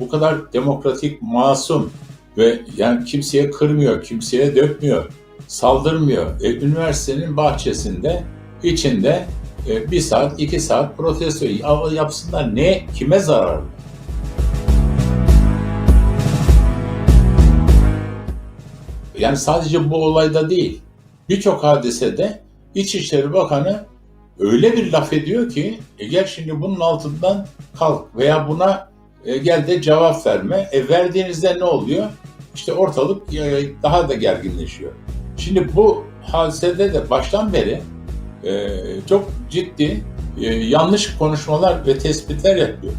bu kadar demokratik, masum ve yani kimseye kırmıyor, kimseye dökmüyor, saldırmıyor. E, üniversitenin bahçesinde, içinde e, bir saat, iki saat protesto Ya- yapsınlar. Ne, kime zarar? Yani sadece bu olayda değil, birçok hadisede İçişleri Bakanı öyle bir laf ediyor ki e gel şimdi bunun altından kalk veya buna e, gel de cevap verme. E verdiğinizde ne oluyor? İşte ortalık e, daha da gerginleşiyor. Şimdi bu hadisede de baştan beri e, çok ciddi e, yanlış konuşmalar ve tespitler yapıyor.